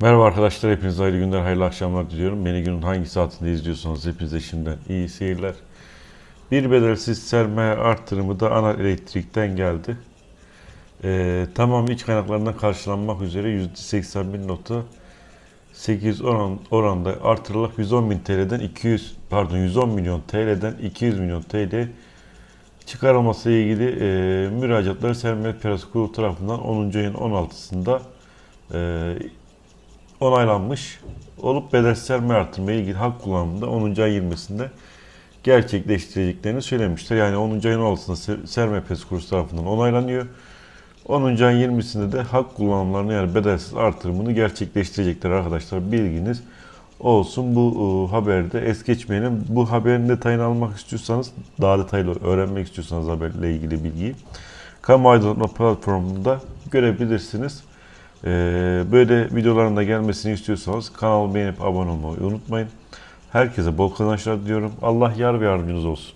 Merhaba arkadaşlar, hepinize hayırlı günler, hayırlı akşamlar diliyorum. Beni günün hangi saatinde izliyorsanız hepinize şimdiden iyi seyirler. Bir bedelsiz sermaye artırımı da ana elektrikten geldi. Ee, tamam iç kaynaklarından karşılanmak üzere %81.8 oran, oranda artırılarak 110 bin TL'den 200 pardon 110 milyon TL'den 200 milyon TL çıkarılması ile ilgili e, müracaatlar Sermaye Piyasası Kurulu tarafından 10. ayın 16'sında e, onaylanmış olup bedelsiz sermaye artırmaya ilgili hak kullanımında 10. ay 20'sinde gerçekleştireceklerini söylemişler. Yani 10. ayın 16'sında ser- sermaye piyasası kurulu tarafından onaylanıyor. 10. ayın 20'sinde de hak kullanımlarını yani bedelsiz artırımını gerçekleştirecekler arkadaşlar. Bilginiz olsun bu e, haberde es geçmeyelim. Bu haberin detayını almak istiyorsanız, daha detaylı öğrenmek istiyorsanız haberle ilgili bilgiyi kamu aydınlatma platformunda görebilirsiniz. Ee, böyle videoların da gelmesini istiyorsanız kanalı beğenip abone olmayı unutmayın. Herkese bol kazançlar diliyorum. Allah yar ve yardımcınız olsun.